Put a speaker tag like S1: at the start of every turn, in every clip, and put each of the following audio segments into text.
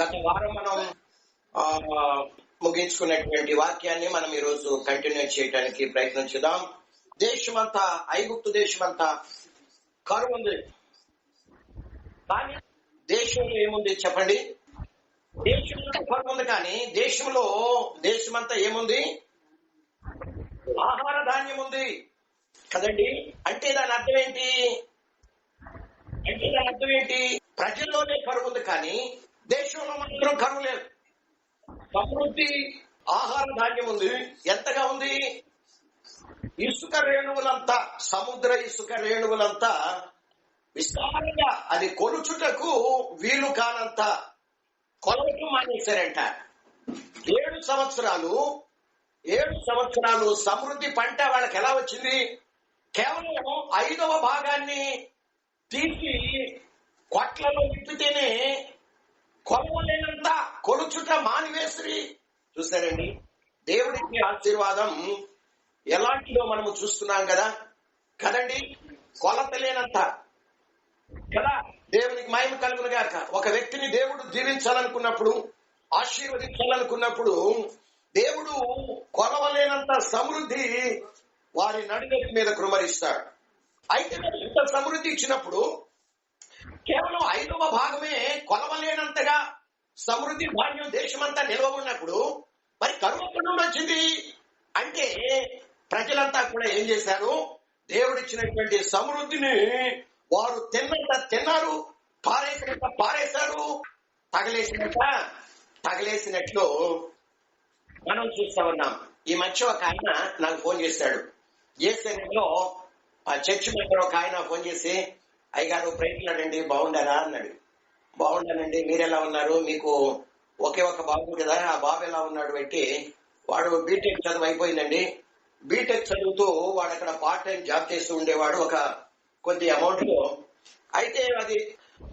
S1: గత వారం మనం ముగించుకున్నటువంటి వాక్యాన్ని మనం ఈ రోజు కంటిన్యూ చేయడానికి ప్రయత్నించుదాం దేశమంతా ఐగుప్తు దేశమంతా కరువు ఉంది కానీ దేశంలో ఏముంది చెప్పండి? దేశంలో కరువు ఉంది కానీ దేశంలో దేశమంతా ఏముంది? ఆహార ధాన్యం ఉంది. కదండి? అంటే దాని అర్థం ఏంటి? అంటే దాని అర్థం ఏంటి? ప్రజల్లోనే కరువు ఉంది కానీ దేశంలో మాత్రం కరువు లేదు. సమృద్ధి ఆహార ధాన్యం ఉంది. ఎంతగా ఉంది? ఇసుక రేణువులంతా సముద్ర ఇసుక రేణువులంతా విస్తారంగా అది కొలుచుటకు వీలు కానంత కొలవటం మానేశారంట. ఏడు సంవత్సరాలు ఏడు సంవత్సరాలు సమృద్ధి పంట వాళ్ళకి ఎలా వచ్చింది? కేవలం ఐదవ భాగాన్ని తీసి కొట్లలో విప్పితేనే కొలవలేనంత కొలుచుట మానివేసి చూసారండి దేవుడికి ఆశీర్వాదం. ఎలాంటిదో మనము చూస్తున్నాం కదా? కదండి? కొలత లేనంత. కదా? దేవునికి మహిమ కలుగును గాక. ఒక వ్యక్తిని దేవుడు దీవించాలనుకున్నప్పుడు ఆశీర్వదించాలనుకున్నప్పుడు దేవుడు కొలవలేనంత సమృద్ధి వారి నడుగటి మీద కుమరిస్తాడు అయితే ఇంత సమృద్ధి ఇచ్చినప్పుడు కేవలం ఐదవ భాగమే కొలవలేనంతగా సమృద్ధి ధాన్యం దేశమంతా నిల్వ ఉన్నప్పుడు మరి కరువు పుణ్యం వచ్చింది. అంటే ప్రజలంతా కూడా ఏం చేశారు? దేవుడిచ్చినటువంటి సమృద్ధిని వారు తిన్నంత తిన్నారు పారేసినంత పారేశారు. తగలేసినట్ట తగలేసినట్లు మనం చూస్తా ఉన్నాం. ఈ మధ్య ఒక ఆయన నాకు ఫోన్ చేశాడు. ఏ సమయంలో ఆ చర్చి మెంబర్ ఒక ఆయన ఫోన్ చేసి అయ్యగారు ప్రయత్నాడండి బాగుండారా అన్నాడు. బాగుండానండి మీరెలా ఉన్నారు? మీకు ఒకే ఒక బాబు కదా ఆ బాబు ఎలా ఉన్నాడు పెట్టి వాడు బీటెక్ చదువు అయిపోయిందండి. బీటెక్ చదువుతూ వాడు అక్కడ పార్ట్ టైం జాబ్ చేస్తూ ఉండేవాడు ఒక కొద్ది అమౌంట్లో. అయితే అది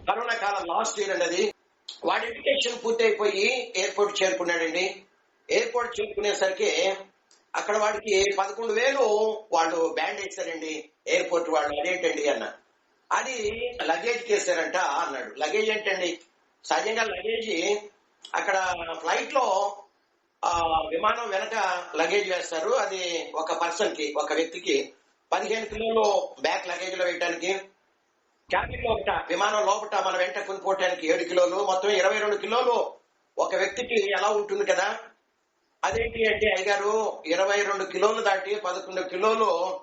S1: కరోనా కాలం లాస్ట్ ఇయర్ అండి అది. వాడి ఎడ్యుకేషన్ పూర్తి అయిపోయి ఎయిర్పోర్ట్ చేరుకున్నాడండి. ఎయిర్పోర్ట్ చేరుకునేసరికి అక్కడ వాడికి పదకొండు వేలు వాళ్ళు బ్యాండ్ వేశారండి ఎయిర్పోర్ట్ వాళ్ళు అదేంటండి అన్న. అది లగేజ్ కేసారంట అన్నాడు. లగేజ్ ఏంటండి? సహజంగా లగేజ్ అక్కడ ఫ్లైట్లో విమానం వెనక లగేజ్ వేస్తారు. అది ఒక పర్సన్కి ఒక వ్యక్తికి. పదిహేను కిలోలు బ్యాక్ లగేజ్లో వేయడానికి క్యాబిన్ లోపట విమానం లోపట మన వెంట కొనుక్కోవటానికి ఏడు కిలోలు మొత్తం ఇరవై రెండు కిలోలు ఒక వ్యక్తికి ఎలా ఉంటుంది కదా? అదేంటి అంటే అయ్యగారు ఇరవై రెండు కిలోలు దాటి పదకొండు కిలోలు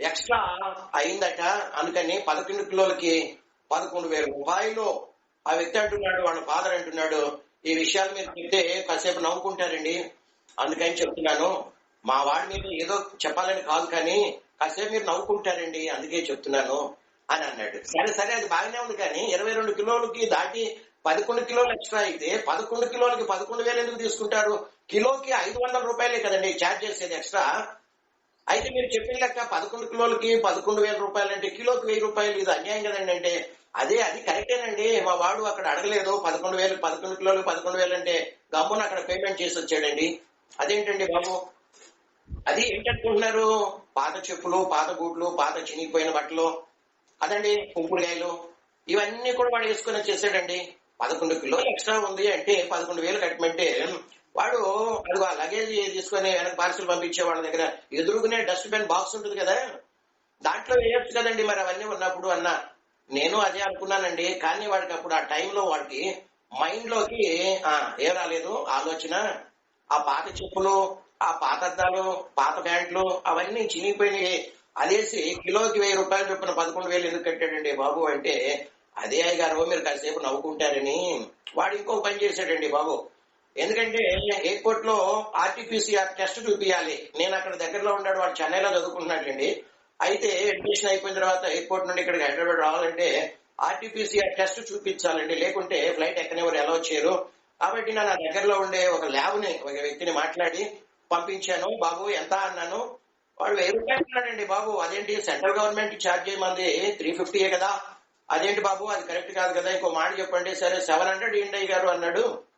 S1: ఎక్స్ట్రా అయిందట. అందుకని పదకొండు కిలోలకి పదకొండు వేల రూపాయలు. ఆ వ్యక్తి అంటున్నాడు వాళ్ళ ఫాదర్ అంటున్నాడు ఈ విషయాలు మీరు చెప్తే కాసేపు నవ్వుకుంటారండి. అందుకని చెప్తున్నాను మా వాడి మీద ఏదో చెప్పాలని కాదు కానీ కాసేపు మీరు నవ్వుకుంటారండి అందుకే చెప్తున్నాను అని అన్నాడు. సరే సరే అది బాగానే ఉంది కానీ ఇరవై రెండు కిలోలకి దాటి పదకొండు కిలోలు ఎక్స్ట్రా అయితే పదకొండు కిలోలకి పదకొండు వేలు ఎందుకు తీసుకుంటారు? కిలోకి ఐదు వందల రూపాయలే కదండి ఛార్జ్ చేసేది ఎక్స్ట్రా. అయితే మీరు చెప్పిన లెక్క పదకొండు కిలోలకి పదకొండు వేల రూపాయలు అంటే కిలోకి వెయ్యి రూపాయలు ఇది అన్యాయం కదండి అంటే అదే అది కరెక్టేనండి. మా వాడు అక్కడ అడగలేదు. పదకొండు వేలు పదకొండు కిలోలు పదకొండు వేలు అంటే గమ్మున అక్కడ పేమెంట్ చేసి వచ్చాడండి. అదేంటండి బాబు? అది ఏంటనుకుంటున్నారు? పాత చెప్పులు పాత బూట్లు పాత చినిగిపోయిన బట్టలు అదండి కుంకుడుకాయలు. ఇవన్నీ కూడా వాడు వేసుకుని వచ్చేసాడండి. పదకొండు కిలోలు ఎక్స్ట్రా ఉంది అంటే పదకొండు వేలు కట్టమంటే వాడు అదిగో ఆ లగేజ్ తీసుకొని వెనక పార్సిల్ పంపించే వాళ్ళ దగ్గర ఎదురుకునే డస్ట్ బిన్ బాక్స్ ఉంటుంది కదా? దాంట్లో వేయొచ్చు కదండి మరి అవన్నీ ఉన్నప్పుడు అన్న. నేను అదే అనుకున్నానండి. కానీ వాడికి అప్పుడు ఆ టైంలో వాడికి మైండ్లోకి ఏం రాలేదు ఆలోచన. ఆ పాత చెప్పులు ఆ పాత అద్దాలు పాత ప్యాంట్లు అవన్నీ చినిగిపోయినాయి. అదేసి కిలోకి వెయ్యి రూపాయలు చొప్పున పదకొండు వేలు ఎందుకు కట్టాడండి బాబు? అంటే అదే అయ్యగారు మీరు కాసేపు నవ్వుకుంటారని. వాడు ఇంకో పని చేశాడండి బాబు. ఎందుకంటే ఎయిర్పోర్ట్లో ఆర్టీపీసీఆర్ టెస్ట్ చూపించాలి నేను అక్కడ దగ్గరలో ఉన్నాడు వాడు చెన్నైలో చదువుకుంటున్నాడండి. అయితే అడ్మిషన్ అయిపోయిన తర్వాత ఎయిర్పోర్ట్ నుండి ఇక్కడికి హైదరాబాద్ రావాలంటే ఆర్టీపీసీఆర్ టెస్ట్ చూపించాలండి. లేకుంటే ఫ్లైట్ ఎక్కనివారు ఎలా వచ్చారు కాబట్టి నా దగ్గరలో ఉండే ఒక ల్యాబ్ని ఒక వ్యక్తిని మాట్లాడి పంపించాను. బాబు ఎంత? అన్నాను. వాడు వెయ్యి రూపాయలు అన్నాడండి బాబు. అదేంటి? సెంట్రల్ గవర్నమెంట్ ఛార్జ్ చేయమంది త్రీ ఫిఫ్టీయే కదా. అదేంటి బాబు? అది కరెక్ట్ కాదు కదా. ఇంకో మాట చెప్పండి. సరే సెవెన్ హండ్రెడ్ ఇండయ్య గారు అన్నాడు.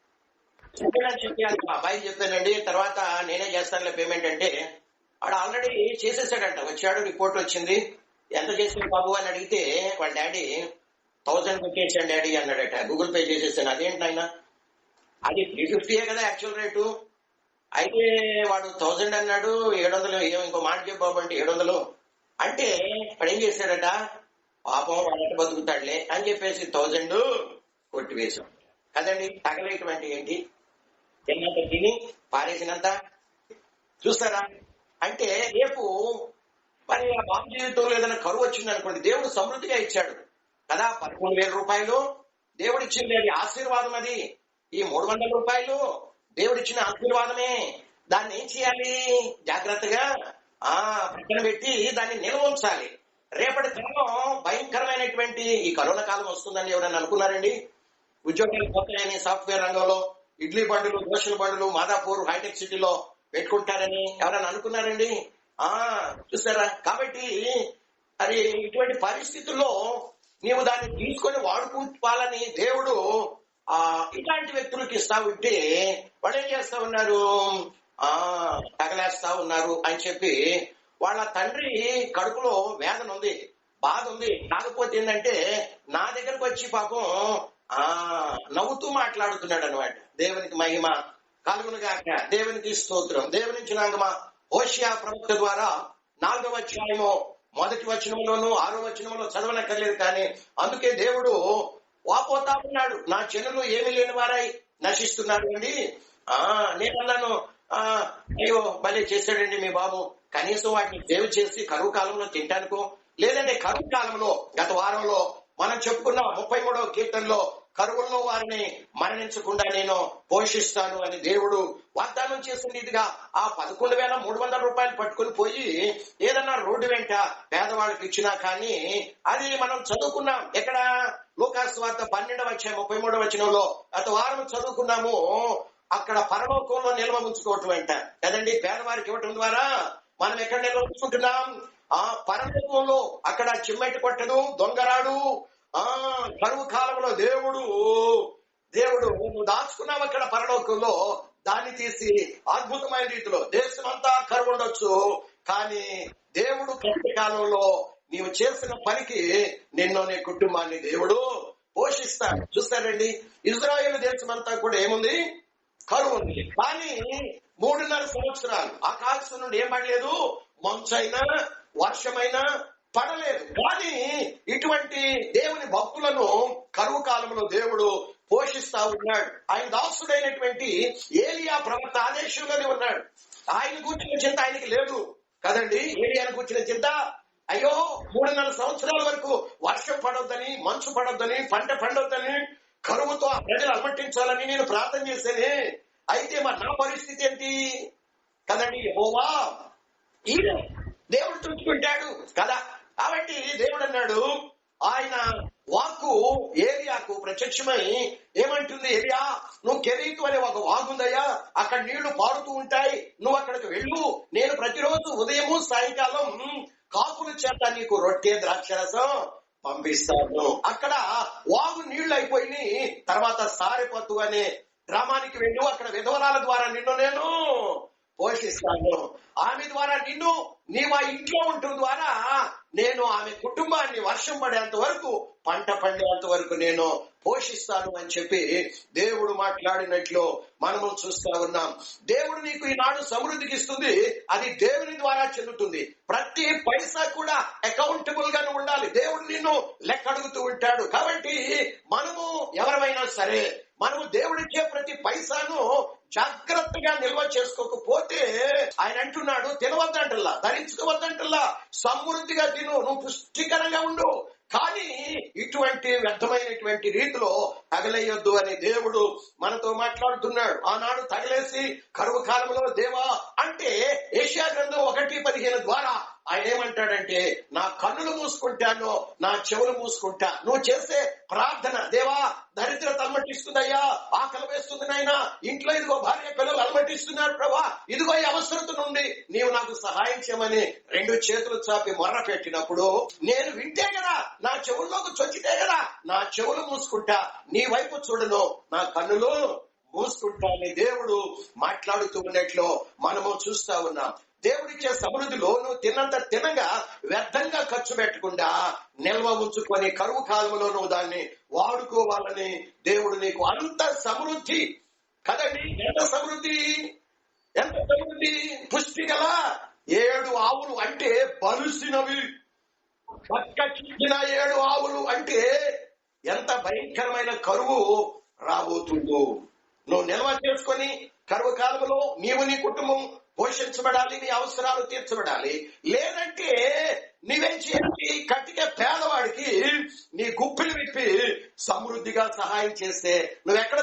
S1: చెప్పాను మా చెప్పానండి తర్వాత నేనే చేస్తానులే పేమెంట్ అంటే వాడు ఆల్రెడీ చేసేసాడంట వచ్చాడు రిపోర్ట్ వచ్చింది. ఎంత చేసాడు బాబు అని అడిగితే వాళ్ళ డాడీ థౌసండ్ పెట్టేసాడు డాడీ అన్నాడట. గూగుల్ పే చేసేసాను. అదేంటి ఆయన అది త్రీ ఫిఫ్టీయే కదా యాక్చువల్ రేటు అయితే వాడు థౌజండ్ అన్నాడు ఏడు వందలు ఇంకో మాట చెప్పాబు అంటే ఏడు వందలు అంటే వాడు ఏం చేశాడట? పాపం వాళ్ళ బతుకుతాడులే అని చెప్పేసి థౌజండ్ కొట్టివేశాం కదండి? తగలేటువంటి అంటే ఏంటి? తిన్నంత తిని పారేసినంత? చూస్తారా? అంటే రేపు మరి ఆ బాబు జీవితంలో ఏదైనా కరువు వచ్చింది అనుకోండి దేవుడు సమృద్ధిగా ఇచ్చాడు. కదా? పదకొండు వేల రూపాయలు. దేవుడు ఇచ్చింది అది ఆశీర్వాదం అది. ఈ మూడు వందల రూపాయలు దేవుడిచ్చిన ఆశీర్వాదమే. దాన్ని ఏం చేయాలి? జాగ్రత్తగా ఆ పక్కన పెట్టి దాన్ని నిల్వ ఉంచాలి. రేపటి కాలం భయంకరమైనటువంటి ఈ కరోనా కాలం వస్తుందని ఎవరైనా అనుకున్నారండి? ఉద్యోగాలు పోతాయని సాఫ్ట్వేర్ రంగంలో ఇడ్లీ బండులు దోశల బండ్లు మాదాపూర్ హైటెక్ సిటీలో పెట్టుకుంటారని ఎవరైనా అనుకున్నారండి? ఆ చూస్తారా కాబట్టి అది ఇటువంటి పరిస్థితుల్లో నీవు దాన్ని తీసుకొని వాడుకుంటాలని దేవుడు ఆ ఇలాంటి వ్యక్తులకు ఇస్తా ఉంటే వాళ్ళు ఏం చేస్తా ఉన్నారు? ఆ తగలేస్తా ఉన్నారు అని చెప్పి వాళ్ళ తండ్రి కడుపులో వేదన ఉంది బాధ ఉంది. కాకపోతే ఏంటంటే నా దగ్గరకు వచ్చి పాపం ఆ నవ్వుతూ మాట్లాడుతున్నాడు అనమాట దేవునికి మహిమ కలుగునుగాక దేవునికి స్తోత్రం. దేవునికి నాగమ హోషియా ప్రవక్త ద్వారా నాలుగవ అధ్యాయము మొదటి వచనంలోను ఆరో వచనంలో చదవనక్కర్లేదు కానీ అందుకే దేవుడు వాపోతా ఉన్నాడు. నా చెనులు ఏమి లేని వారై నశిస్తున్నారు అండి. ఆ నేనన్నాను ఆ అయ్యో భలే చేశాడండి మీ బాబు. కనీసం వాటిని సేవ్ చేసి కరువు కాలంలో తింటానుకో. లేదంటే కరువు కాలంలో గత వారంలో మనం చెప్పుకున్న ముప్పై మూడవ కీర్తనలో కరువుల్లో వారిని మరణించకుండా నేను పోషిస్తాను అని దేవుడు వాగ్దానం చేసిన ఆ పదకొండు వేల మూడు వందల రూపాయలు పట్టుకుని పోయి ఏదన్నా రోడ్డు వెంట పేదవాళ్ళకి ఇచ్చినా కానీ అది మనం చదువుకున్నాం. ఎక్కడ? లోకాస్ వార్త పన్నెండవ వచ్చే ముప్పై మూడవ వచనంలో గత వారం చదువుకున్నాము అక్కడ పరలోకంలో నిల్వ ఉంచుకోవటం వెంట. కదండి? పేదవారికి ఇవ్వటం ద్వారా మనం ఎక్కడ నిల్వ ఉంచుకుంటున్నాం? ఆ పరలోకంలో అక్కడ చిమ్మెట్టు కొట్టదు దొంగరాడు ఆ కరువు కాలంలో దేవుడు దేవుడు నువ్వు దాచుకున్నావు అక్కడ పరలోకంలో దాన్ని తీసి అద్భుతమైన రీతిలో దేశమంతా కరువు ఉండొచ్చు కానీ దేవుడు కాలంలో నీవు చేసిన పనికి నిన్ను నీ కుటుంబాన్ని దేవుడు పోషిస్తాడు. చూస్తారండి ఇజ్రాయేల్ అంతా కూడా ఏముంది? కరువు ఉంది. కానీ మూడున్నర సంవత్సరాలు ఆకాశం నుండి ఏం పడలేదు? మంచైనా వర్షమైనా పడలేదు. కానీ ఇటువంటి దేవుని భక్తులను కరువు కాలంలో దేవుడు పోషిస్తా ఉన్నాడు. ఆయన దాసుడైనటువంటి ఏలియా ప్రవక్త ఆదేశంలోనే ఉన్నాడు. ఆయన కూర్చున్న చింత ఆయనకి లేదు కదండి? ఏలియాను కూర్చున్న చింత అయ్యో మూడున్నర సంవత్సరాల వరకు వర్షం పడొద్దని మంచు పడొద్దని పంట పండొద్దని కరువుతో ఆ ప్రజలు అలమట్టించాలని నేను ప్రార్థన చేసేనే. అయితే మరి నా పరిస్థితి ఏంటి? కదండి ఓవా ఈయన దేవుడు చూసుకుంటాడు కదా. కాబట్టి దేవుడు అన్నాడు ఆయన వాక్కు ఏరియాకు ప్రత్యక్షమై ఏమంటుంది ఏరియా నువ్వు కెరీతు అనే ఒక వాగుందయ్యా అక్కడ నీళ్ళు పారుతూ ఉంటాయి నువ్వు అక్కడికి వెళ్ళు నేను ప్రతిరోజు ఉదయము సాయంకాలం కాపుల చేత నీకు రొట్టె ద్రాక్షరసం పంపిస్తాను. అక్కడ వాగు నీళ్ళు అయిపోయి తర్వాత సారిపోతు అనే గ్రామానికి వెళ్ళు అక్కడ విధవరాల ద్వారా నిన్ను నేను పోషిస్తాను. ఆమె ద్వారా నిన్ను నీవు ఆ ఇంట్లో ఉంటూ ద్వారా నేను ఆమె కుటుంబాన్ని వర్షం పడేంత వరకు పంట పండేంత వరకు నేను పోషిస్తాను అని చెప్పి దేవుడు మాట్లాడినట్లు మనము చూస్తా ఉన్నాం. దేవుడు నీకు ఈనాడు సమృద్ధికి ఇస్తుంది అది దేవుని ద్వారా చెందుతుంది. ప్రతి పైసా కూడా అకౌంటబుల్ గానే ఉండాలి. దేవుడు నిన్ను లెక్క అడుగుతూ ఉంటాడు. కాబట్టి మనము ఎవరమైనా సరే మనము దేవుడిచ్చే ప్రతి పైసాను జాగ్రత్తగా నిల్వ చేసుకోకపోతే ఆయన అంటున్నాడు తినవద్దంటల్లా ధరించుకోవద్దంటల్లా సమృద్ధిగా తిను నువ్వు పుష్టికరంగా ఉండు. కానీ ఇటువంటి వ్యర్థమైనటువంటి రీతిలో తగలేయొద్దు అని దేవుడు మనతో మాట్లాడుతున్నాడు. ఆనాడు తగలేసి కరువు కాలంలో దేవా అంటే ఏషియా గ్రంథం ఒకటి పదిహేను ద్వారా ఆయన ఏమంటాడంటే నా కన్నులు మూసుకుంటాను నా చెవులు మూసుకుంటా. నువ్వు చేసే ప్రార్థన దేవా దరిద్రత అలమటిస్తుందయ్యా ఆకలి వేస్తుంది నాయన. ఇంట్లో ఇదిగో భార్య పిల్లలు అలమటిస్తున్నారు ప్రభా. ఇదిగో ఈ అవసరత నుండి నీవు నాకు సహాయం చేయమని రెండు చేతులు చాపి మొర్ర పెట్టినప్పుడు నేను వింటే కదా నా చెవుల్లోకి చొచ్చితే కదా నా చెవులు మూసుకుంటా. నీ వైపు చూడను నా కన్నులు మూసుకుంటానని దేవుడు మాట్లాడుతూ ఉన్నట్లు మనము చూస్తా ఉన్నాం. దేవుడిచ్చే సమృద్ధిలో నువ్వు తిన్నంత తినగా వ్యర్థంగా ఖర్చు పెట్టకుండా నిల్వ ఉంచుకొని కరువు కాలంలో నువ్వు దాన్ని వాడుకోవాలని దేవుడు నీకు అంత సమృద్ధి. కదండి? ఎంత సమృద్ధి? ఎంత సమృద్ధి? పుష్టి గల ఏడు ఆవులు అంటే బలుసినవి. పక్క ఏడు ఆవులు అంటే ఎంత భయంకరమైన కరువు రాబోతుందో. నువ్వు నిల్వ చేసుకొని కరువు కాలంలో నీవు నీ కుటుంబం పోషించబడాలి నీ అవసరాలు తీర్చబడాలి. లేదంటే నీవేం చేయాలి కట్టిగా పేదవాడికి నీ గుప్పిలు విప్పి సమృద్ధిగా సహాయం చేస్తే నువ్వు ఎక్కడ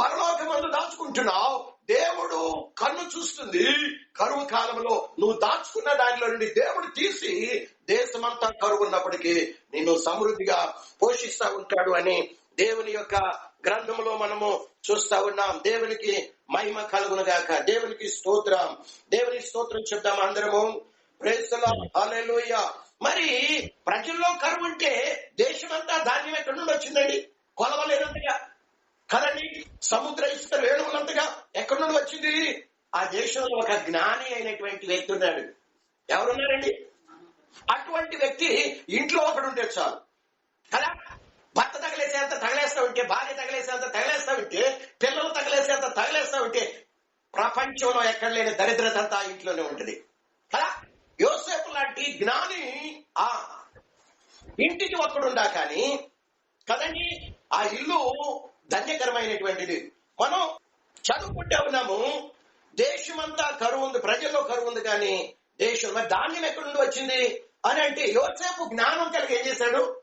S1: పరలోక మందు దాచుకుంటున్నావు. దేవుడు కన్ను చూస్తుంది. కరువు కాలంలో నువ్వు దాచుకున్న దానిలో నుండి దేవుడు తీసి దేశమంతా కరువున్నప్పటికీ నిన్ను సమృద్ధిగా పోషిస్తా ఉంటాడు అని దేవుని యొక్క గ్రంథంలో మనము చూస్తా ఉన్నాం. దేవునికి మహిమ కలుగును గాక. దేవునికి స్తోత్రం. దేవునికి స్తోత్రం చెప్తాం అందరము. ప్రేస్తలోయ మరి ప్రజల్లో కరువు ఉంటే దేశమంతా ధాన్యం ఎక్కడి నుండి వచ్చిందండి? కొలవలేనంతగా కదండి సముద్ర ఇసుక వేణువులంతగా ఎక్కడి నుండి వచ్చింది? ఆ దేశంలో ఒక జ్ఞాని అయినటువంటి వ్యక్తి ఉన్నాడు. ఎవరున్నారండి? అటువంటి వ్యక్తి ఇంట్లో ఒకడు ఉంటే చాలు. కదా? భర్త తగలేసేంత తగలేస్తా ఉంటే భార్య తగలేసేంత తగలేస్తా ఉంటే పిల్లలు తగలేసేంత తగలేస్తా ఉంటే ప్రపంచంలో ఎక్కడ లేని దరిద్రత అంతా ఇంట్లోనే ఉంటుంది. కదా? యోసేపు లాంటి జ్ఞాని ఆ ఇంటికి ఒక్కడుండా కానీ కదండి ఆ ఇల్లు ధన్యకరమైనటువంటిది. మనం చదువుకుంటే ఉన్నాము దేశమంతా కరువు ఉంది ప్రజల్లో కరువు ఉంది కానీ దేశంలో ధాన్యం ఎక్కడి నుండి వచ్చింది అని అంటే యోసేపు జ్ఞానం కలిగి ఏం చేశాడు?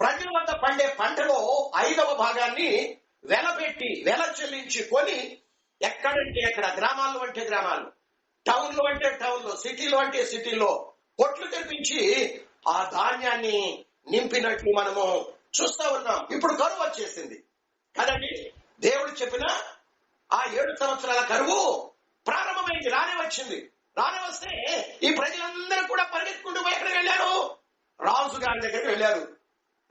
S1: ప్రజల వద్ద పండే పంటలో ఐదవ భాగాన్ని వెలపెట్టి వెల చెల్లించి కొని ఎక్కడంటే ఎక్కడ గ్రామాల్లో అంటే గ్రామాలు. టౌన్లో అంటే టౌన్లో సిటీలో అంటే సిటీలో. కొట్లు తెప్పించి ఆ ధాన్యాన్ని నింపినట్లు మనము చూస్తా ఉన్నాం. ఇప్పుడు కరువు వచ్చేసింది. కదండి? దేవుడు చెప్పిన ఆ ఏడు సంవత్సరాల కరువు ప్రారంభమైంది రానే వచ్చింది. రానే వస్తే ఈ ప్రజలందరూ కూడా పరిగెత్తుకుంటూ ఎక్కడికి వెళ్ళారు? రాజు గారి దగ్గరికి వెళ్ళారు.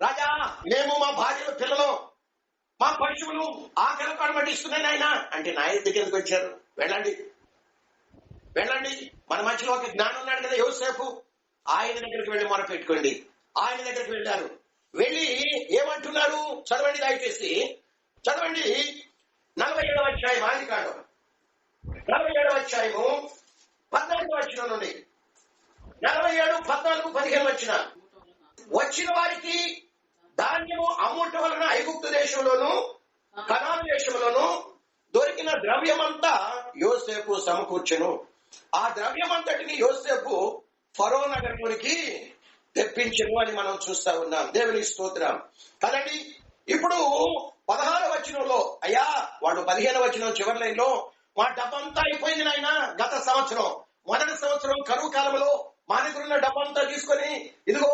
S1: రాజా మేము మా భార్యలు పిల్లలు. మా పశువులు ఆకలి పడబడిస్తున్నాయి నాయన. అంటే నాయన దగ్గరికి వచ్చారు. వెళ్ళండి. వెళ్ళండి. మన మధ్యలో ఒక జ్ఞానం ఉన్నాడు కదా యోసేపు. ఆయన దగ్గరికి వెళ్ళి మొర పెట్టుకోండి. ఆయన దగ్గరికి వెళ్ళారు. వెళ్ళి ఏమంటున్నారు? చదవండి దయచేసి. చదవండి. నలభై ఏడవ అధ్యాయం ఆది కాండం. నలభై ఏడవ అధ్యాయము పద్నాలుగు వచ్చిన నుండి నలభై ఏడు పద్నాలుగు పదిహేను వచ్చిన వచ్చిన వారికి ధాన్యము అమ్ముట వలన ఐగుప్తు దేశంలోను కనాన్ దేశంలోను దొరికిన ద్రవ్యమంతా యోసేపు సమకూర్చెను. ఆ ద్రవ్యమంతటిని యోసేపు ఫరో నగరంలోనికి తెప్పించను అని మనం చూస్తా ఉన్నాం. దేవుని స్తోత్రం. కదండి ఇప్పుడు పదహార వచనంలో అయ్యా వాడు పదిహేను వచనం చివరి లైన్లో మా డబ్బంతా అయిపోయింది నాయన గత సంవత్సరం. మొదటి సంవత్సరం కరువు కాలంలో మా దగ్గర ఉన్న డబ్బంతా తీసుకొని ఇదిగో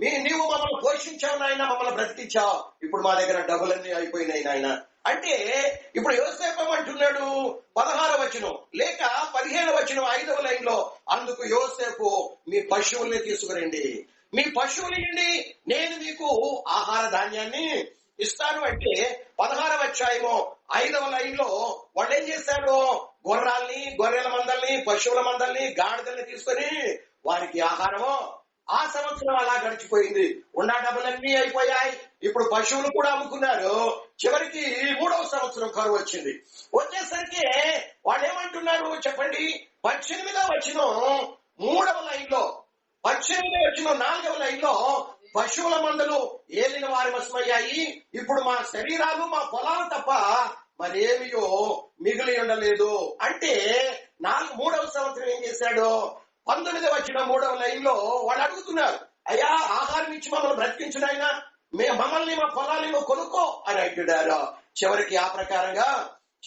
S1: మీ నీవు మమ్మల్ని పోషించావు నాయన మమ్మల్ని బ్రతికించావు. ఇప్పుడు మా దగ్గర డబ్బులన్నీ అయిపోయినాయి నాయన. అంటే ఇప్పుడు యోసేపు అంటున్నాడు పదహార వచనం. లేక పదిహేను వచనం ఐదవ లైన్లో అందుకు యోసేపు మీ పశువుల్ని తీసుకురండి. మీ పశువులు ఇవ్వండి. నేను మీకు ఆహార ధాన్యాన్ని ఇస్తాను. అంటే పదహార వచ్చాయేమో ఐదవ లైన్లో వాళ్ళు ఏం చేశారు గుర్రాల్ని గొర్రెల మందల్ని పశువుల మందల్ని గాడిదల్ని తీసుకొని వారికి ఆహారము ఆ సంవత్సరం అలా గడిచిపోయింది. ఉన్న డబ్బులన్నీ అయిపోయాయి. ఇప్పుడు పశువులు కూడా అమ్ముకున్నారు. చివరికి మూడవ సంవత్సరం కరువు వచ్చింది. వచ్చేసరికి వాళ్ళు ఏమంటున్నారు చెప్పండి? పద్దెనిమిదవ వచ్చిన మూడవ లైన్లో పద్దెనిమిదవ వచ్చిన నాలుగవ లైన్లో పశువుల మందలు ఏలిన వారి వశమయ్యాయి. ఇప్పుడు మా శరీరాలు మా పొలాలు తప్ప మరేమియో మిగిలి ఉండలేదు. అంటే నాలుగు మూడవ సంవత్సరం ఏం చేశాడు? పంతొమ్మిది వచ్చిన మూడవ లైన్లో వాళ్ళు అడుగుతున్నారు అయ్యా ఆహారం ఇచ్చి మమ్మల్ని బ్రతికించునైనా మే మమ్మల్ని మా పొలాన్ని కొనుక్కో అని అంటున్నారు. చివరికి ఆ ప్రకారంగా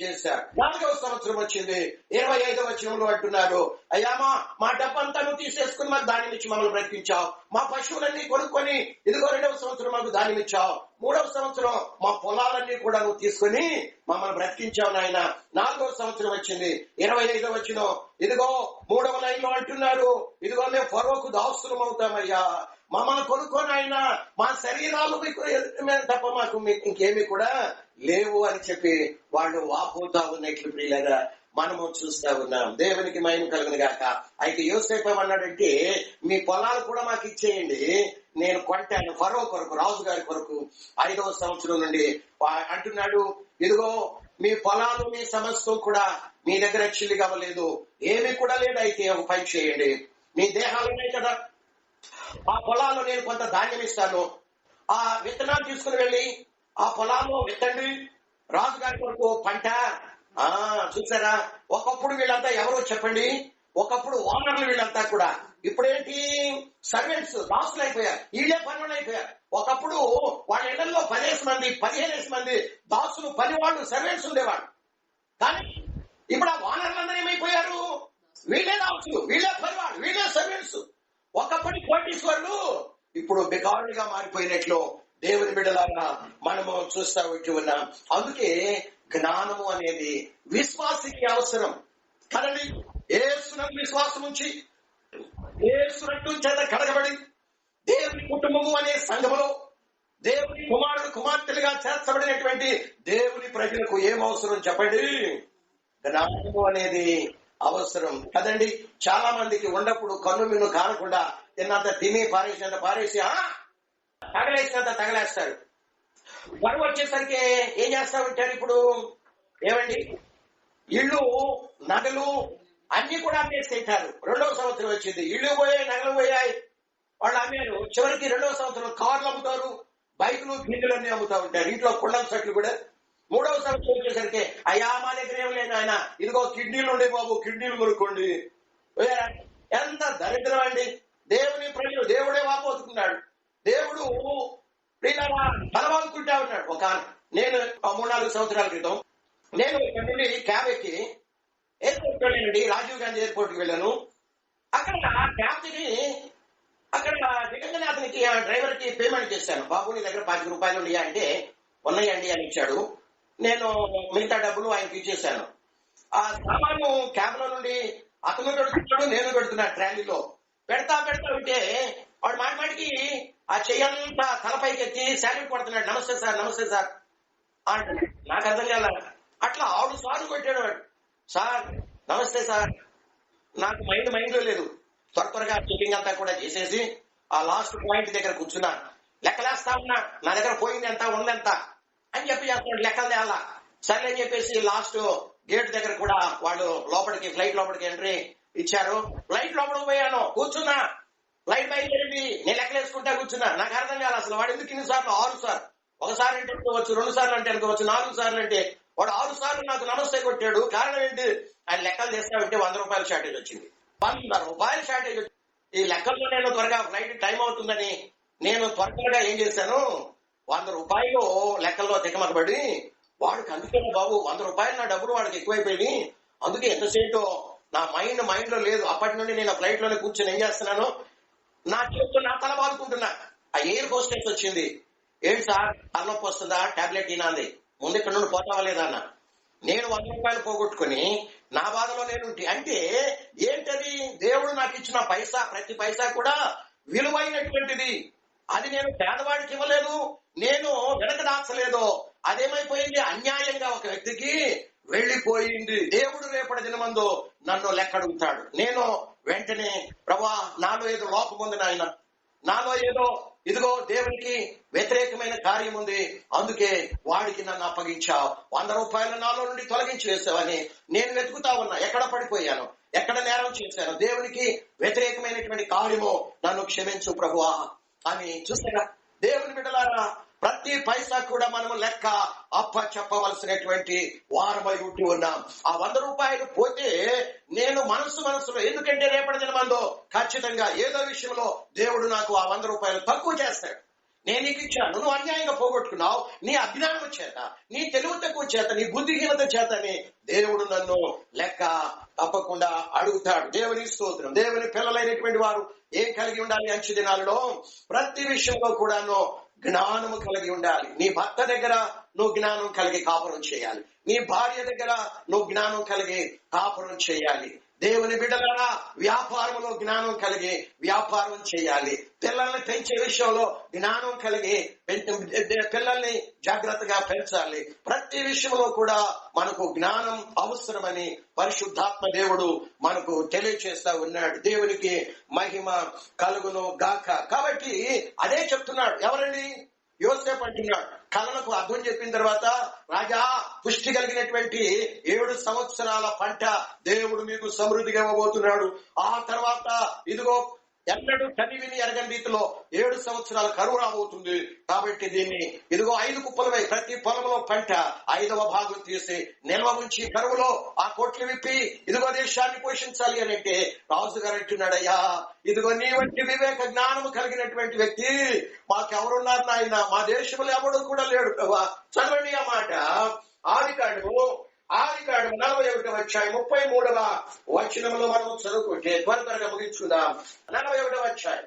S1: చేశాడు నాలుగవ సంవత్సరం వచ్చింది. ఇరవై ఐదవ వచనంలో అంటున్నారు అయ్యా మా మా డబ్బంతా నువ్వు తీసేసుకుని మాకు దాని నుంచి మమ్మల్ని బ్రతికించావు. మా పశువులన్నీ కొనుక్కొని ఇదిగో రెండవ సంవత్సరం మాకు దాని ఇచ్చావు. మూడవ సంవత్సరం మా పొలాలన్నీ కూడా నువ్వు తీసుకుని మమ్మల్ని బ్రతికించావు నాయన. నాలుగవ సంవత్సరం వచ్చింది. ఇరవై ఐదవ వచ్చిన ఇదిగో మూడవ లైన్లో అంటున్నారు ఇదిగో మేము పొరవకు దాస్తులం అవుతామయ్యా. మమ్మల్ని కొనుక్కొని ఆయన మా శరీరాలు మీకు తప్ప మాకు ఇంకేమి కూడా లేవు అని చెప్పి వాళ్ళు వాపోతా ఉన్నట్లు ప్రియులగా మనము చూస్తా ఉన్నాం. దేవునికి మయం కలుగును గాక. అయితే యోసేపు ఏమన్నాడంటే మీ పొలాలు కూడా మాకు ఇచ్చేయండి. నేను కొంటాను. ఫరో కొరకు రాజు గారి కొరకు ఐదవ సంవత్సరం నుండి అంటున్నాడు ఇదిగో మీ పొలాలు మీ సమస్తం కూడా మీ దగ్గర చిల్లి కావలేదు ఏమీ కూడా లేదు. అయితే ఒక పని చేయండి. మీ దేహాలనే కదా. ఆ పొలాల్లో నేను కొంత ధాన్యం ఇస్తాను. ఆ విత్తనాలు తీసుకుని వెళ్ళి ఆ పొలాల్లో విత్తండి. రాజుగారి కొరకు పంట. ఆ చూసారా? ఒకప్పుడు వీళ్ళంతా ఎవరో చెప్పండి. ఒకప్పుడు ఓనర్లు వీళ్ళంతా కూడా. ఇప్పుడేంటి? సర్వెంట్స్ దాసులు అయిపోయారు. వీళ్ళే పనులు అయిపోయారు. ఒకప్పుడు వాళ్ళ ఇళ్ళలో పదిహేను మంది పదిహేనేసి మంది దాసులు పనివాళ్ళు సర్వెంట్స్ ఉండేవాళ్ళు. కానీ ఇప్పుడు ఆ ఓనర్లందరూ ఏమైపోయారు? వీళ్ళే దాసులు వీళ్ళే పనివాళ్ళు వీళ్ళే సర్వెంట్స్. ఒకప్పటి వాళ్ళు ఇప్పుడు బికారులుగా మారిపోయినట్లు దేవుని బిడ్డలాగా మనము చూస్తా వచ్చి ఉన్నాం. అందుకే జ్ఞానము అనేది విశ్వాసికి అవసరం. కదండి? ఏసునం విశ్వాసం ఉంచి ఏసునట్టు చేత కడగబడి దేవుని కుటుంబము అనే సంఘములో దేవుని కుమారుడు కుమార్తెలుగా చేర్చబడినటువంటి దేవుని ప్రజలకు ఏం అవసరం చెప్పండి? జ్ఞానము అనేది అవసరం. కదండి? చాలా మందికి ఉండప్పుడు కన్ను మిన్ను కానకుండా తిన్నంత తిని పారేసినంత పారేసి ఆ? తగలేసినంత తగలేస్తారు. బరువు వచ్చేసరికి ఏం చేస్తా ఉంటాడు ఇప్పుడు? ఏమండి? ఇళ్ళు నగలు అన్ని కూడా అమ్మేసి రెండవ సంవత్సరం వచ్చింది. ఇళ్ళు పోయాయి నగలు పోయాయి వాళ్ళు అమ్మారు. చివరికి రెండవ సంవత్సరం కార్లు అమ్ముతారు బైకులు గిన్నెలు అన్ని అమ్ముతా ఉంటారు. ఇంట్లో కుండం సెట్లు కూడా. మూడవ సంవత్సరం వచ్చేసరికి అయ్యా మా దగ్గర ఏం లేదు ఆయన ఇదిగో కిడ్నీలు ఉండే బాబు కిడ్నీలు కొనుక్కోండి. ఎంత దరిద్రం అండి. దేవుని ప్రజలు దేవుడే వాపోతున్నాడు దేవుడు వీళ్ళలా ఉన్నాడు. ఒక నేను మూడు నాలుగు సంవత్సరాల క్రితం నేను ఇక్కడ నుండి క్యాబ్ ఎక్కి ఎయిర్పోర్ట్ వెళ్ళానండి రాజీవ్ గాంధీ ఎయిర్పోర్ట్కి వెళ్ళాను. అక్కడ క్యాబ్ దిగి అక్కడ దిగంగానే అతనికి ఆ డ్రైవర్కి పేమెంట్ చేశాను. బాబు నీ దగ్గర పది రూపాయలు ఉన్నాయా అంటే ఉన్నాయండి అని ఇచ్చాడు. నేను మిగతా డబ్బులు ఆయనకి ఇచ్చేసాను ఆ సామాను క్యాబ్లో నుండి అతను పెడుతున్నాడు నేను పెడుతున్నా ట్రాలీలో. పెడతా పెడతా ఉంటే వాడు మాటి మాటికి ఆ చెయ్యంతా తలపైకి ఎత్తి శాల్యూట్ కొడుతున్నాడు. నమస్తే సార్ నమస్తే సార్. అంటున్నాడు నాకు అర్థం కాల. అట్లా ఆడు సార్లు కొట్టాడు వాడు. సార్ నమస్తే సార్. నాకు మైండ్ మైండ్ లేదు. త్వర త్వరగా చెకింగ్ అంతా కూడా చేసేసి ఆ లాస్ట్ పాయింట్ దగ్గర కూర్చున్నా. లెక్కలేస్తా ఉన్నా. నా దగ్గర పోయింది ఎంత ఉంది అని చెప్పి చేస్తున్నాడు లెక్కలు తేలా. సరే అని చెప్పేసి లాస్ట్ గేట్ దగ్గర కూడా వాళ్ళు లోపలికి ఫ్లైట్ లోపలికి ఎంట్రీ ఇచ్చారు. ఫ్లైట్ లోపలికి పోయాను. కూర్చున్నా. లైట్ బయలుదేరింది. నేను లెక్కలేసుకుంటా కూర్చున్నా. నాకు అర్థం కాదు అసలు. వాడు ఎందుకు ఇన్ని సార్లు ఆరు సార్ ఒకసారి అంటే అనుకోవచ్చు రెండు సార్లు అంటే అనుకోవచ్చు నాలుగు సార్లు అంటే. వాడు ఆరు సార్లు నాకు నమస్తే కొట్టాడు. కారణం ఏంటి? ఆయన లెక్కలు చేస్తా ఉంటే వంద రూపాయల షార్టేజ్ వచ్చింది. వంద రూపాయల షార్టేజ్ ఈ లెక్కల్లో నేను త్వరగా ఫ్లైట్ టైం అవుతుందని నేను త్వర త్వరగా ఏం చేశాను? వంద రూపాయలు లెక్కల్లో తికమకబడి వాడికి అందుకే బాబు వంద రూపాయలు నా డబ్బులు వాడికి ఎక్కువైపోయింది అందుకే ఎంతసేపు నా మైండ్ మైండ్లో లేదు. అప్పటి నుండి నేను ఫ్లైట్లోనే కూర్చొని ఏం చేస్తున్నాను? నా చేతితో నా తల బాదుకుంటున్నా. ఆ ఎయిర్ హోస్టెస్ వచ్చింది. ఏంటి సార్? తలనొప్పి వస్తుందా? టాబ్లెట్ తినాలి ముందు ఇక్కడ నుండి పోతావా లేదా అన్న. నేను వంద రూపాయలు పోగొట్టుకుని నా బాధలో నేను అంటే ఏంటది? దేవుడు నాకు ఇచ్చిన పైసా ప్రతి పైసా కూడా విలువైనటువంటిది. అది నేను పేదవాడికి ఇవ్వలేదు. నేను వెనక దాచలేదు. అదేమైపోయింది? అన్యాయంగా ఒక వ్యక్తికి వెళ్ళిపోయింది. దేవుడు రేపటి దినమందు నన్ను లెక్కడుగుతాడు. నేను వెంటనే ప్రభా నాలో ఏదో లోపం ఉంది నాయన. నాలో ఏదో ఇదిగో దేవునికి వ్యతిరేకమైన కార్యం ఉంది. అందుకే వాడికి నన్ను అప్పగించావు వంద రూపాయలు నాలో నుండి తొలగించి వేసావని నేను వెతుకుతా ఉన్నా. ఎక్కడ పడిపోయాను? ఎక్కడ నేరం చేశాను? దేవునికి వ్యతిరేకమైనటువంటి కార్యము నన్ను క్షమించు ప్రభువా అని చూసారా దేవుని బిడ్డలారా ప్రతి పైసా కూడా మనము లెక్క అప్ప చెప్పవలసినటువంటి వారమై ఉంటూ ఉన్నాం. ఆ వంద రూపాయలు పోతే నేను మనసు మనసులో ఎందుకంటే రేపటి దినమందో ఖచ్చితంగా ఏదో విషయంలో దేవుడు నాకు ఆ వంద రూపాయలు తక్కువ చేస్తాడు. నేను నీకు ఇచ్చాను నువ్వు అన్యాయంగా పోగొట్టుకున్నావు నీ అజ్ఞానం చేత నీ తెలివి తక్కువ చేత నీ బుద్ధిహీనత చేతని దేవుడు నన్ను లెక్క తప్పకుండా అడుగుతాడు. దేవుని స్తోత్రం. దేవుని పిల్లలైనటువంటి వారు ఏం కలిగి ఉండాలి అంచు దినాలలో? ప్రతి విషయంలో కూడాను జ్ఞానము కలిగి ఉండాలి. నీ భర్త దగ్గర నువ్వు జ్ఞానం కలిగి కాపురం చేయాలి. నీ భార్య దగ్గర నువ్వు జ్ఞానం కలిగి కాపురం చేయాలి. దేవుని బిడ్డలారా వ్యాపారంలో జ్ఞానం కలిగి వ్యాపారం చేయాలి. పిల్లల్ని పెంచే విషయంలో జ్ఞానం కలిగి పిల్లల్ని జాగ్రత్తగా పెంచాలి. ప్రతి విషయంలో కూడా మనకు జ్ఞానం అవసరమని పరిశుద్ధాత్మ దేవుడు మనకు తెలియచేస్తా ఉన్నాడు. దేవునికి మహిమ కలుగును గాక. కాబట్టి అదే చెప్తున్నాడు. ఎవరండి? యోసేపు అంటున్నాడు కళలకు అర్థం చెప్పిన తర్వాత రాజా పుష్టి కలిగినటువంటి ఏడు సంవత్సరాల పంట దేవుడు మీకు సమృద్ధిగా ఇవ్వబోతున్నాడు. ఆ తర్వాత ఇదిగో ఎన్నడూ కనివిని ఎరగని రీతిలో ఏడు సంవత్సరాల కరువు రాబోతుంది. కాబట్టి దీన్ని ఇదిగో ఐదు కుప్పలమై ప్రతి పొలంలో పంట ఐదవ భాగం తీసి నిల్వ ఉంచి కరువులో ఆ కోట్లు విప్పి ఇదిగో దేశాన్ని పోషించాలి అని అంటే రాజుగారు అంటున్నాడయ్యా ఇదిగో నీ వంటి వివేక జ్ఞానము కలిగినటువంటి వ్యక్తి మాకెవరున్నారు నాయన? మా దేశంలో ఎవడు కూడా లేడు ప్రభా. చదవండి ఆ మాట. ఆదికాండము నలభై ఒకటి వచ్చాయి ముప్పై మూడవ వచనంలో మనం చదువుకుంటే త్వర త్వరగా ముగించుకుందాం. నలభై ఒకటి వచ్చాయి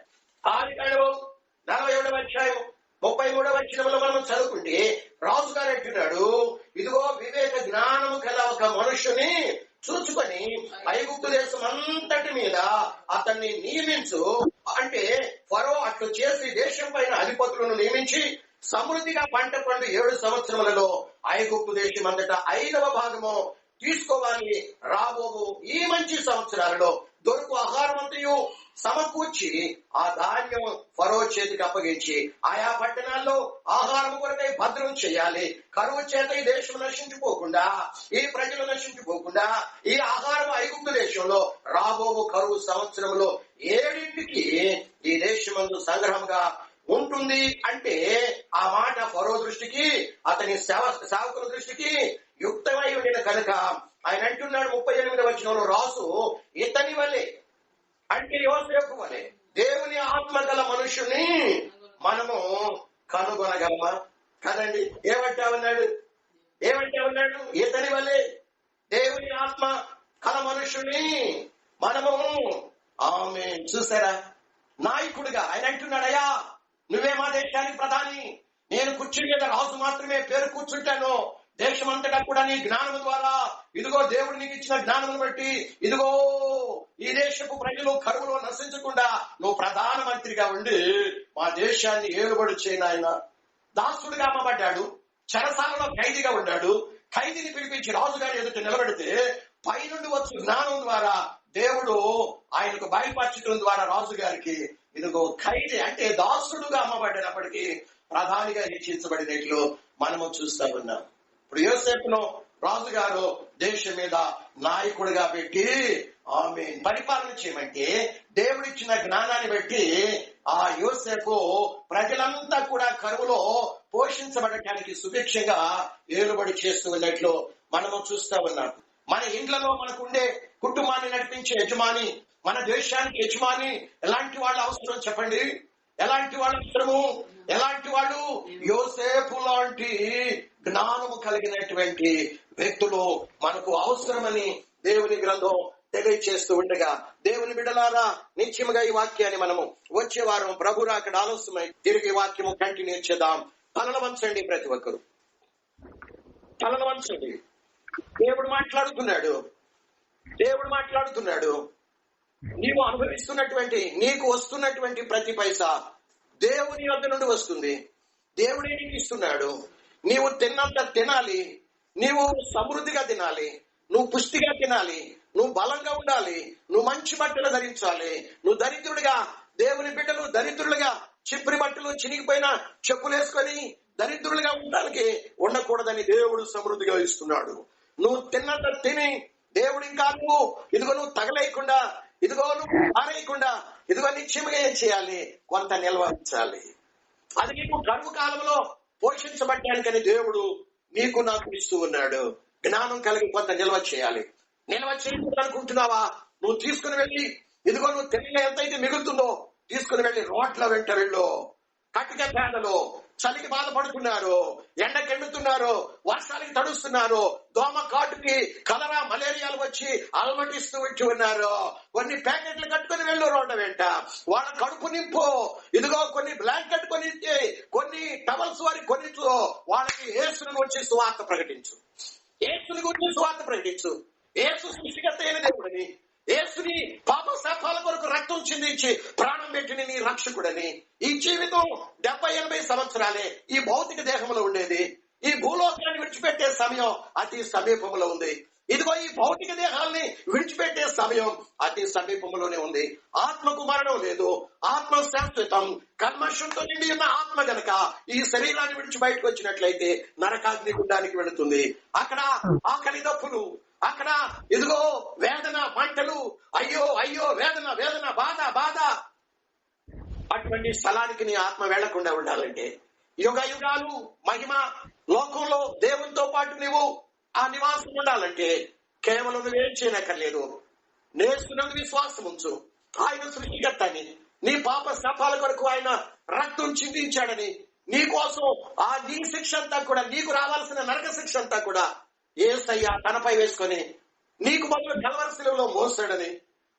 S1: ఆదికాండము నలభై ఒకటి వచ్చాయి ముప్పై మూడవ వచనంలో మనం చదువుకుంటే రాజు గారు అంటున్నాడు ఇదిగో వివేక జ్ఞానము గల ఒక మనుషుని చూసుకొని ఐగుప్తు దేశం అంతటి మీద అతన్ని నియమించు. అంటే ఫరో అట్లు చేసి దేశం పైన అధిపతులను నియమించి సమృద్ధిగా పంట పండు ఏడు సంవత్సరములలో ఐగుప్తు దేశం అంతటా ఐదవ భాగము తీసుకోవాలి. రాబోవు ఈ మంచి సంవత్సరాలలో దొరుకు ఆహారమంతయు సమకూర్చి ఆ ధాన్యం ఫరో చేతికి అప్పగించి ఆయా పట్టణాల్లో ఆహారం కొరకై భద్రం చేయాలి. కరువు చేత ఈ దేశం నశించిపోకుండా ఈ ప్రజలు నశించిపోకుండా ఈ ఆహారం ఐగుప్తు దేశంలో రాబోవు కరువు సంవత్సరంలో ఏడింటికి ఈ దేశమందు సంగ్రహంగా ఉంటుంది అంటే ఆ మాట ఫరో దృష్టికి అతని సేవ సేవకుల దృష్టికి యుక్తమై ఉండిన కనుక ఆయన అంటున్నాడు ముప్పై ఎనిమిది వచనంలో రాసు ఇతని వలె అంటే యోసేపు వలె దేవుని ఆత్మ గల మనుషుని మనము కనుగొనగలమా? కదండి. ఏమంటా ఉన్నాడు? ఏమంటా ఉన్నాడు? ఇతని వలె దేవుని ఆత్మ కల మనుషుని మనము ఆమె చూసారా? నాయకుడిగా ఆయన అంటున్నాడయ్యా నువ్వే మా దేశానికి ప్రధాని. నేను కుర్చీ మీద రాజు మాత్రమే పేరు కూర్చుంటాను. దేశమంతటా కూడా నీ జ్ఞానము ద్వారా. ఇదిగో దేవుడు నీకు ఇచ్చిన జ్ఞానం బట్టి ఇదిగో ఈ దేశపు ప్రజలు కరువులో నశించకుండా నువ్వు ప్రధానమంత్రిగా ఉండి మా దేశాన్ని ఏలుబడి చేయను ఆయన దాసుడుగా అమ్మబడ్డాడు. చెరసాలలో ఖైదీగా ఉన్నాడు ఖైదీని పిలిపించి రాజుగారి ఎదుట నిలబెడితే పైనుండి వచ్చే జ్ఞానం ద్వారా దేవుడు ఆయనకు బయలుపరచడం ద్వారా రాజుగారికి ఇదిగో ఖైదీ అంటే దాసుడుగా అమ్మబడినప్పటికీ ప్రధానిగా హెచ్చించబడినట్లు మనము చూస్తా ఉన్నాం. ఇప్పుడు యోసేపును రాజుగారు దేశం మీద నాయకుడిగా పెట్టి ఆమె పరిపాలన చేయమంటే దేవుడిచ్చిన జ్ఞానాన్ని బట్టి ఆ యోసేపు ప్రజలంతా కూడా కరువులో పోషించబడటానికి సుభిక్షంగా ఏలుబడి చేస్తూ ఉన్నట్లు మనము చూస్తా ఉన్నాం. మన ఇండ్లలో మనకుండే కుటుంబాన్ని నడిపించే యజమాని మన దేశానికి యజమాని ఎలాంటి వాళ్ళు అవసరం చెప్పండి? ఎలాంటి వాళ్ళు అవసరము? ఎలాంటి వాళ్ళు? యోసేపు లాంటి జ్ఞానము కలిగినటువంటి వ్యక్తులు మనకు అవసరమని దేవుని గ్రంథం తెలియచేస్తూ ఉండగా దేవుని బిడలారా నిత్యముగా ఈ వాక్యాన్ని మనము వచ్చే వారం ప్రభు రాకడ ఆలస్యమై తిరిగి వాక్యము కంటిన్యూ చేద్దాం. తలలు వంచండి ప్రతి ఒక్కరు. తలలు వంచండి. దేవుడు మాట్లాడుతున్నాడు. దేవుడు మాట్లాడుతున్నాడు. నీవు అనుభవిస్తున్నటువంటి నీకు వస్తున్నటువంటి ప్రతి పైసా దేవుని వద్ద నుండి వస్తుంది. దేవుడే నీకు ఇస్తున్నాడు. నీవు తిన్నంత తినాలి. నీవు సమృద్ధిగా తినాలి. నువ్వు పుష్టిగా తినాలి. నువ్వు బలంగా ఉండాలి. నువ్వు మంచి బట్టలు ధరించాలి. నువ్వు దరిద్రుడిగా దేవుని బిడ్డలు దరిద్రులుగా చిప్రి బట్టలు చినిగిపోయిన చెప్పులు వేసుకొని దరిద్రులుగా ఉండడానికి ఉండకూడదని దేవుడు సమృద్ధిగా ఇస్తున్నాడు. నువ్వు తిన్నంత తిని దేవుడు ఇంకా నువ్వు ఇదిగో నువ్వు తగలేయకుండా ఇదిగో నువ్వు పారేయకుండా ఇదిగో నిత్యముగా ఏం చేయాలి? కొంత నిల్వ ఉంచాలి. అది నీకు కరువు కాలంలో పోషించబడ్డానికని దేవుడు నీకు నాకు ఇస్తూ ఉన్నాడు. జ్ఞానం కలిగి కొంత నిల్వ చేయాలి. నిల్వ చేయాలనుకుంటున్నావా నువ్వు తీసుకుని వెళ్ళి ఇదిగో నువ్వు తిరిగిన ఎంత అయితే మిగులుతుందో తీసుకుని వెళ్ళి రోడ్ల వెంట వెళ్ళు. కటిక పేదలు చలికి బాధపడుతున్నారు ఎండకెండుతున్నారు వర్షాలకి తడుస్తున్నారు దోమ కాటుకి కలరా మలేరియాలు వచ్చి అలమటిస్తూ వచ్చి ఉన్నారు. కొన్ని ప్యాకెట్లు కట్టుకుని వెళ్ళు రోడ్డు వెంట. వాళ్ళ కడుపు నింపు. ఇదిగో కొన్ని బ్లాంకెట్ కొని కొన్ని టవల్స్ వారి కొనిచ్చు వాళ్ళకి ఏసును వచ్చి సువార్త ప్రకటించు. ఏసుని గురించి సువార్త ప్రకటించు. ఏసు సృష్టికర్త అయిన దేవుడిని. యేసుని పాప శాపాల కొరకు రక్తం చిందించి ప్రాణం పెట్టిన నీ రక్షకుడని. ఈ జీవితం డెబ్బై ఎనభై సంవత్సరాలే. ఈ భౌతిక దేహంలో ఉండేది. ఈ భూలోకాన్ని విడిచిపెట్టే సమయం అతి సమీపంలో ఉంది. ఇదిగో ఈ భౌతిక దేహాల్ని విడిచిపెట్టే సమయం అతి సమీపంలోనే ఉంది. ఆత్మకు మరణం లేదు. ఆత్మ శాశ్వతం కల్మషంతో నిండి ఉన్న ఆత్మ గనక ఈ శరీరాన్ని విడిచి బయటకు వచ్చినట్లయితే నరకాగ్ని గుండానికి వెళుతుంది. అక్కడ ఆకలి దప్పులు అక్కడ ఇదిగో వేదన మంటలు అయ్యో అయ్యో వేదన వేదన బాధ బాధ. అటువంటి స్థలానికి నీ ఆత్మ వెళ్ళకుండా ఉండాలంటే యుగ యుగాలు మహిమ లోకంలో దేవునితో పాటు నువ్వు ఆ నివాసం ఉండాలంటే కేవలం నువ్వేం చేయనక్కర్లేదు. నేర్చుకున్నందు విశ్వాసం ఉంచు. ఆయన సృష్టికర్తని నీ పాప శాపాల కొరకు ఆయన రక్తం చిందించాడని నీ కోసం ఆ నీ శిక్ష అంతా కూడా నీకు రావాల్సిన నరక శిక్ష అంతా కూడా ఏసయ్య తనపై వేసుకొని నీకు బదులు కలవరశిలలో మోసాడని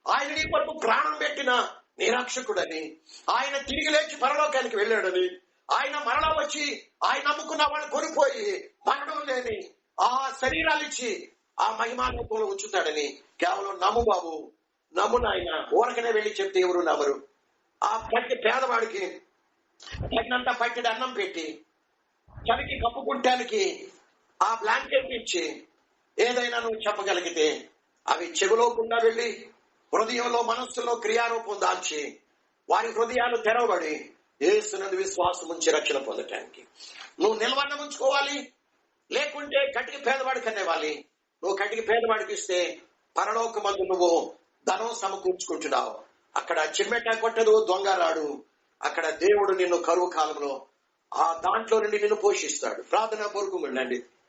S1: ఆయన నీ కొరకు ప్రాణం పెట్టిన నిరాక్షకుడని ఆయన తిరిగి లేచి పరలోకానికి వెళ్ళాడని ఆయన మరలా వచ్చి ఆయన నమ్ముకున్న వాళ్ళు కొనిపోయి మరణం లేని ఆ శరీరాలు ఇచ్చి ఆ మహిమానుభవంలో ఉంచుతాడని కేవలం నమ్ము బాబు నమ్ము నాయన ఊరకనే వెళ్ళి చెప్తే ఎవరు నవ్వరు ఆ పట్టి పేదవాడికి పట్టినంత పట్టిడి అన్నం పెట్టి చలికి కప్పుకుంటానికి ఆ బ్లాంకెట్ ఇచ్చి ఏదైనా నువ్వు చెప్పగలిగితే అవి చెవులోకుండా వెళ్ళి హృదయంలో మనస్సులో క్రియారూపం దాల్చి వారి హృదయాలు తెరవబడి ఏసునందు విశ్వాసం ఉంచి రక్షణ పొందటానికి. నువ్వు నిల్వన్న ఉంచుకోవాలి లేకుంటే కటికి పేదవాడికి అనేవాలి నువ్వు కటికి పేదవాడికి ఇస్తే పరలోక మందు నువ్వు ధనం సమకూర్చుకుంటున్నావు. అక్కడ చిమ్మెట కొట్టదు దొంగ రాడు. అక్కడ దేవుడు నిన్ను కరువు కాలంలో ఆ దాంట్లో నుండి నిన్ను పోషిస్తాడు. ప్రార్థన పూర్వకం వెళ్ళండి.